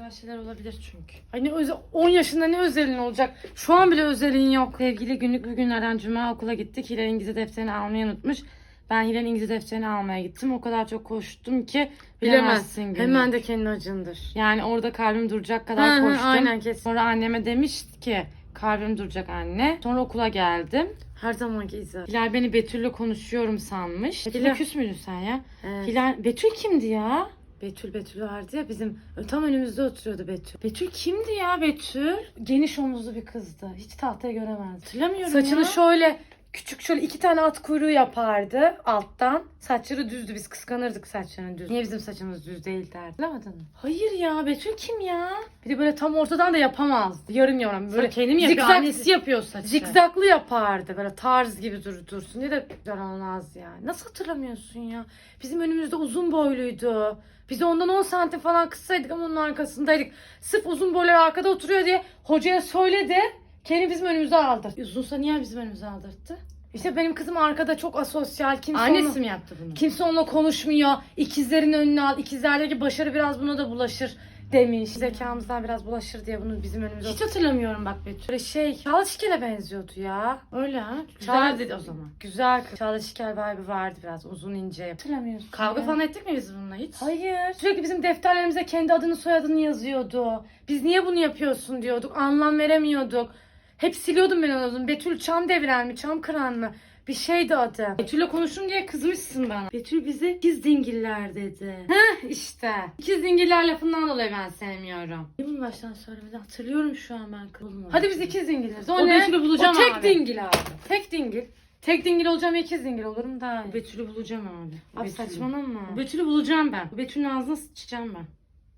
Güzel şeyler olabilir çünkü. Ay ne özel, 10 yaşında ne özelin olacak? Şu an bile özelin yok. Sevgili günlük bugünlerden cuma okula gittik. Hilal İngilizce defterini almayı unutmuş. Ben Hilal'in İngilizce defterini almaya gittim. O kadar çok koştum ki bilemezsin günlük. Hemen de kendi acındır. Yani orada kalbim duracak kadar Hı hı, koştum. aynen, kesin. Sonra anneme demiş ki kalbim duracak anne. Sonra okula geldim. Her zamanki izah. Hilal beni Betül'le konuşuyorum sanmış. Betül'le Hilal- küs müydün sen ya? Evet. Hilal, Betül kimdi ya? Betül Betül vardı ya bizim tam önümüzde oturuyordu Betül. Betül kimdi ya Betül? Geniş omuzlu bir kızdı. Hiç tahtaya göremezdim. Hatırlamıyorum Saçını ya. şöyle küçük şöyle iki tane at kuyruğu yapardı alttan. Saçları düzdü biz kıskanırdık saçlarını düz. Niye bizim saçımız düz değil derdi. Hatırlamadın mı? Hayır ya Betül kim ya? Bir de böyle tam ortadan da yapamazdı. Yarım yarım böyle Böyle kendi mi yapıyor? zikzak- Annesi yapıyor saçı. Zikzaklı yapardı böyle tarz gibi dur dursun diye de güzel olmaz yani. Nasıl hatırlamıyorsun ya? Bizim önümüzde uzun boyluydu. Biz ondan 10 santim falan kıssaydık ama onun arkasındaydık. Sırf uzun boylar arkada oturuyor diye hocaya söyledi. Kendi bizim önümüze aldırdı. Uzunsa niye bizim önümüze aldırttı? İşte benim kızım arkada çok asosyal. Kimse Annesi onunla, mi yaptı bunu? kimse onunla konuşmuyor. İkizlerin önüne al. İkizlerdeki başarı biraz buna da bulaşır demiş. Zekamızdan biraz bulaşır diye bunu bizim önümüze Hiç hatırlamıyorum bak Betül. Böyle şey Çağla Şikel'e benziyordu ya. Öyle ha. Çağla- Güzeldi o zaman. Güzel. Çağla Şikel vibe'ı vardı biraz uzun ince. Hatırlamıyorsun. Kavga Ya. falan ettik mi biz bununla hiç? Hayır. Sürekli bizim defterlerimize kendi adını soyadını yazıyordu. Biz niye bunu yapıyorsun diyorduk. Anlam veremiyorduk. Hep siliyordum ben onu. Betül çam deviren mi, çam kıran mı? Bir şeydi adı. Betül'le konuştum diye kızmışsın bana. Betül bize ikiz dingiller dedi. Heh işte. İkiz dingiller lafından dolayı ben sevmiyorum. Niye bunu baştan söylemedi? Hatırlıyorum şu an ben kılımı. Hadi biz ikiz dingiliz. O, O ne? Betül'ü bulacağım o tek abi. dingil abi. Tek dingil. Tek dingil olacağım ikiz dingil olurum daha iyi. Betül'ü bulacağım abi. Abi Betül'ü. saçmalama. Betül'ü bulacağım ben. Betül'ün ağzına sıçacağım ben.